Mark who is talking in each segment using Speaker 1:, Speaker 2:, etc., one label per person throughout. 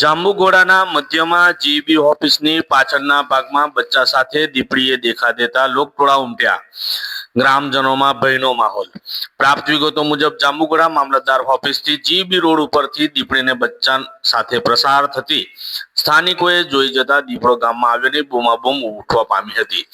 Speaker 1: જાંબુઘોડાના મધ્યમાં જીબી ઓફિસની પાછળના ભાગમાં બચ્ચા સાથે દીપડીએ દેખા દેતા લોકટોળા ઉમટ્યા. ગ્રામજનોમાં ભયનો માહોલ. પ્રાપ્ત વિગતો મુજબ જાંબુગોડા મામલતદાર ઓફિસથી જીબી રોડ ઉપરથી દીપડીને બચ્ચા સાથે પ્રસાર થતી સ્થાનિકોએ જોઈ જતા દીપડો ગામમાં આવીને બૂમાબૂમ ઉઠવા પામી હતી.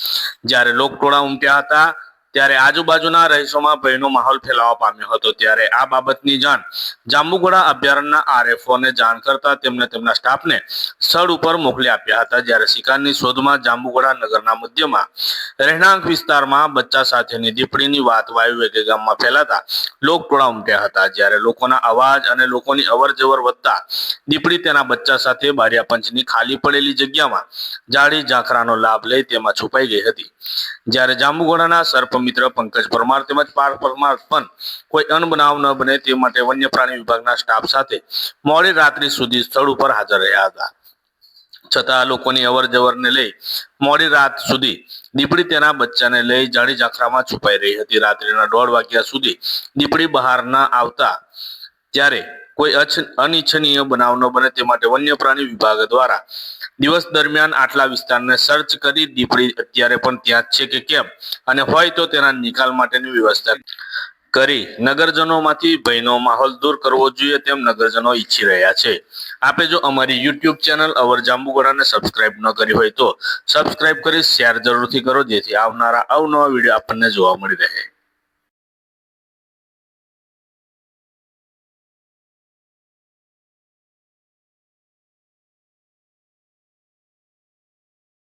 Speaker 1: જ્યારે લોકટોળા ઉમટ્યા હતા ત્યારે આજુબાજુના રહીશોમાં ભયનો માહોલ ફેલાવા પામ્યો હતો. ત્યારે આ બાબતની જાણ જાંબુઘોડા અભયારણ્યના આરએફઓને જાણ કરતા તેમણે તેમના સ્ટાફને સ્થળ ઉપર મોકલી આપ્યા હતા. જ્યારે શિકારની શોધમાં જાંબુઘોડા નગરના મધ્યમાં રહેણાંક વિસ્તારમાં બચ્ચા સાથેની દીપડીની વાત વાયુ વેગે ગામમાં ફેલાતા લોકટોળા ઉમટ્યા હતા. જ્યારે લોકોના અવાજ અને લોકોની અવર જવર વધતા દીપડી તેના બચ્ચા સાથે બારિયા પંચની ખાલી પડેલી જગ્યામાં જાડી ઝાંખરાનો લાભ લઈ તેમાં છુપાઈ ગઈ હતી. જ્યારે જાંબુઘોડાના મિત્ર પંકજ પરમાર તેમજ પાર પરમાર પણ કોઈ અનબનાવ ન બને તે માટે વન્ય પ્રાણી વિભાગના સ્ટાફ સાથે મોડી રાત્રિ સુધી સ્થળ ઉપર હાજર રહ્યા હતા. છતાં લોકોની અવર જવરને લઈ મોડી રાત સુધી દીપડી તેના બચ્ચાને લઈ જાડી ઝાંખરામાં છુપાઈ રહી હતી. રાત્રિના દોઢ વાગ્યા સુધી દીપડી બહાર ના આવતા ત્યારે કોઈ અનિચ્છનીય બનાવ ન બને તે માટે વન્ય પ્રાણી વિભાગ દ્વારા દિવસ દરમિયાન આટલા વિસ્તારને સર્ચ કરી દીપડી અત્યારે પણ ત્યાં જ છે કે કેમ? અને હોય તો તેના નિકાલ માટેની વ્યવસ્થા કરી નગરજનોમાંથી ભયનો માહોલ દૂર કરવો જોઈએ તેમ નગરજનો ઈચ્છી રહ્યા છે. આપે જો અમારી યુટ્યુબ ચેનલ અવર જાંબુગોડાને સબસ્ક્રાઇબ ન કરી હોય તો સબસ્ક્રાઇબ કરી શેર જરૂરથી કરો, જેથી આવનારા અવનવા વીડિયો આપણને જોવા મળી રહે.